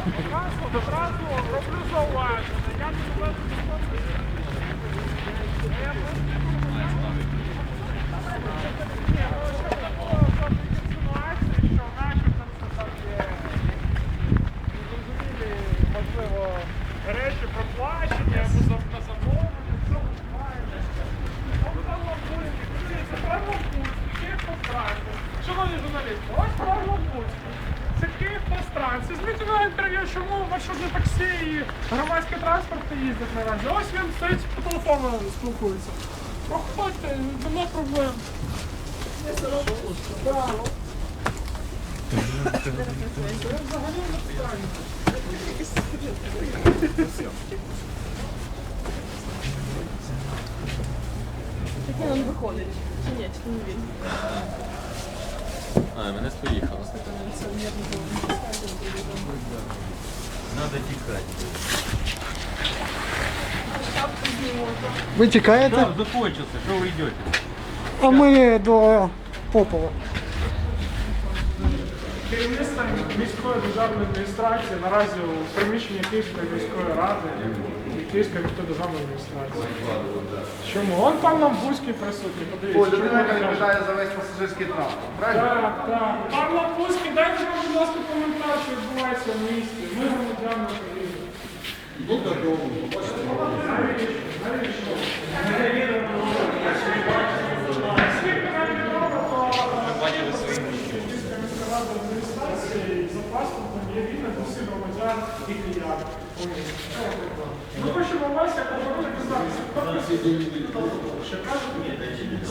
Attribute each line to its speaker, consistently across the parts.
Speaker 1: Одразу, одразу роблю зауваження. Я не буду Я Ні, ну, що такого, просто інсинуації, що начебто це там є незрозумілі, можливо, речі проплачені або за- на замовлення, що ви знаєте. Ось Павло Пульський, подивіться, Павло Пульський, Київ Постранці. Шановні журналісти, ось Павло Пульський. Це Київ Постранці. Звідти на інтерв'ю, чому маршрутне таксі і громадський транспорт не їздять наразі. Ось він стоїть по телефону спілкується. Проходьте, нема проблем. Так. Взагалі не питання.
Speaker 2: Такий він виходить. Чи ні, чи не він?
Speaker 3: А, мене поїхало. Надо тікати.
Speaker 2: Шапку зніму.
Speaker 4: Ви тікаєте,
Speaker 3: Так, закончился, що ви йдете?
Speaker 4: а ми до Попова.
Speaker 1: Керівництво міської державної адміністрації наразі у приміщенні Київської міської ради і Київської міської державної адміністрації. Чому? Он пан Ламбузький присутній, подивіться.
Speaker 5: людина, яка відповідає за весь пасажирський транспорт. Правильно?
Speaker 1: Так, так. Пан Ламбузький, дайте нам, будь ласка, коментар, що відбувається в місті. Ми громадяни України. Міська рада адміністрації за паспортом є вільна для всіх громадян і. Ми хочемо вас, як оборони.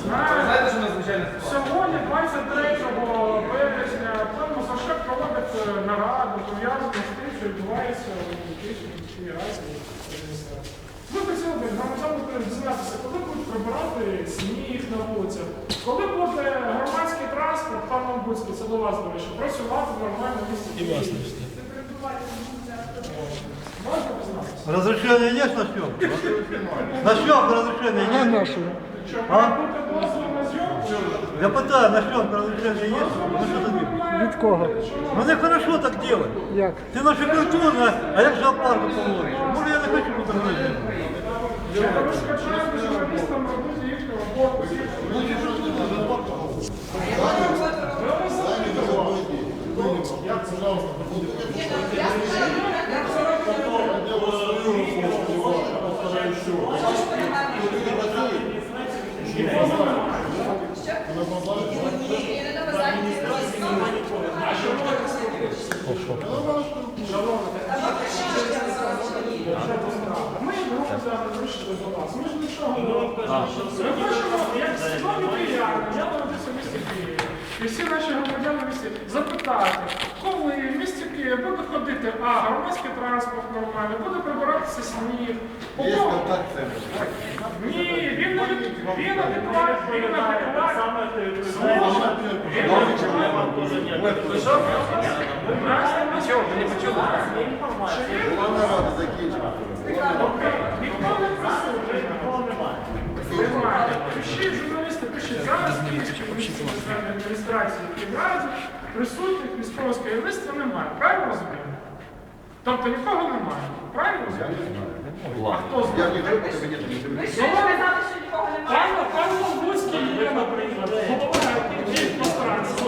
Speaker 5: Знаєте, що надзвичайно
Speaker 1: Сьогодні, 23 березня, пан Мосашек проводить е, нараду, пов'язану з тим, що відбувається у Київській адміністрації. Ми хотіли б громадян України дізнатися, коли будуть прибирати сніг на вулицях, коли буде громадський транспорт, пан Ламбуцький, це до вас, до речі, працювати в нормальному місці. І власне. Можна дізнатися?
Speaker 6: Разрешение есть на съемку? На съемку разрешение
Speaker 4: А
Speaker 6: есть?
Speaker 4: нашу.
Speaker 1: Що
Speaker 6: А?
Speaker 1: має бути дозвіл на зйомку?
Speaker 6: Я пытаюсь, на съемку разрешение есть? Ну что ты делаешь?
Speaker 4: Від кого?
Speaker 6: Ну нехорошо так делать.
Speaker 4: Як?
Speaker 6: Ты наша культура, а я к зоопарку положишь. Может я не хочу тут разрешение?
Speaker 1: Їхню роботу. Ми громадяни вийшли до вас. Ми ж нічого. Ми як свідомі кияни, я народився в місті Києві. І всі наші запитати, коли в місті Києві буде ходити, а громадський транспорт нормальний, буде прибиратися сніг.
Speaker 5: Є
Speaker 1: Умов-
Speaker 5: контакт центр.
Speaker 1: Ні, він не від- він адекватний, він адекватний. Слухай, він Нічого, ви не почули.
Speaker 5: Плана рада закінчена.
Speaker 1: Ніхто не присутній. Немає. Пишіть, журналісти, пишіть. Зараз в Київській міській державній адміністрації Київраді присутніх військового керівництва немає. Правильно розуміємо? Тобто нікого немає. Правильно розуміємо? А хто знає?
Speaker 2: Ви що сказали, що нікого немає?
Speaker 1: Пан пан Лобуцький є, наприклад, голова постаранців.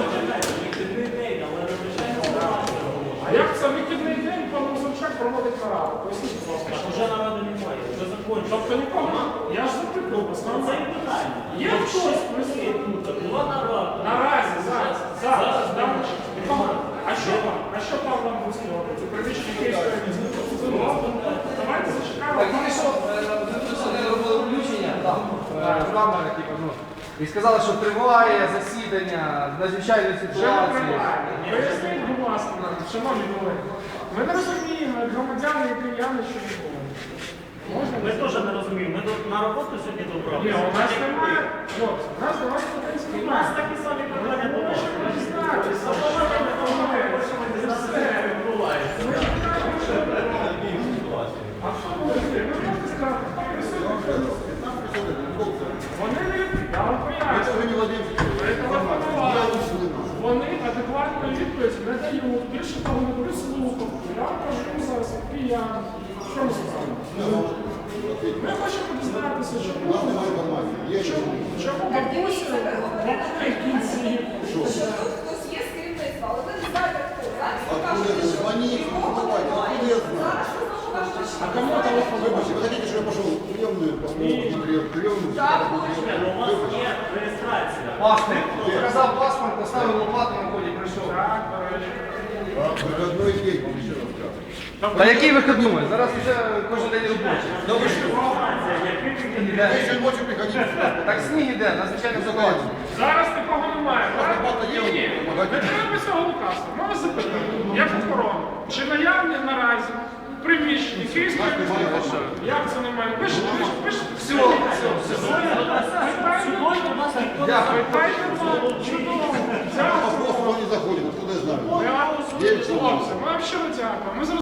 Speaker 1: А як це вихідний день пан Мусорчак проводить нараду? Поясніть, будь ласка.
Speaker 7: Вже наради немає, вже закончено.
Speaker 1: Тобто нікого? Я ж запитав вас.
Speaker 7: Це і питання.
Speaker 1: Є хтось присутній?
Speaker 7: Була нарада.
Speaker 1: Наразі, зараз, зараз, зараз. Нікого. А що пан? А що пан Ламбуцький робить?
Speaker 5: Вони робили включення е, камерах, типу, ну, і сказали, що триває засідання надзвичайної ситуації.
Speaker 1: Поясніть, будь ласка, шановні колеги. Ми не розуміємо, як громадяни і кияни, що відбувається. Можна?
Speaker 7: Ми теж не розуміємо. Ми до- на роботу сьогодні
Speaker 1: Ні,
Speaker 7: добралися.
Speaker 1: у нас немає. Хлопці, у нас до вас
Speaker 7: У нас такі самі питання
Speaker 1: Ми
Speaker 7: до вас.
Speaker 1: хочемо дізнатися, що Вони адекватно відповідь не дають. Більше того, не беруть слухав. Я кажу зараз, який я. Що ми сказали? Ми хочемо дізнатися, чому. Бабуся в кінці?
Speaker 8: Що тут хтось є з керівництва, але ви знаєте що А
Speaker 1: кому телефон?
Speaker 9: Вибачте, ви хотите, що я пішов в приемную, посмотрю, приемную?
Speaker 8: Так, точно.
Speaker 7: Ну, у вас є реєстрація.
Speaker 5: Паспорт. Показав паспорт, поставив лопату на ході, прийшов.
Speaker 1: Так, до речі.
Speaker 9: А, выходной день, вам еще раз скажу.
Speaker 5: Та який вихідний? Зараз вже кожен день робочий.
Speaker 9: Да вы что?
Speaker 5: Сніг
Speaker 9: Вы
Speaker 5: іде.
Speaker 9: еще ночью приходите сюда.
Speaker 5: Так сніг іде, надзвичайно ситуація.
Speaker 1: Зараз такого немає. так?
Speaker 9: багато
Speaker 1: Ні,
Speaker 9: є.
Speaker 1: ні.
Speaker 9: Багато.
Speaker 1: Не треба цього лукавства. Можна запитати, як охорона? Чи наявні наразі приміщення Київської міської ради? Як це немає? Пишіть, пишіть, чудово.
Speaker 9: Вопрос, не заходит, откуда я знаю?
Speaker 1: Хлопці, ми вам дякуємо. Ми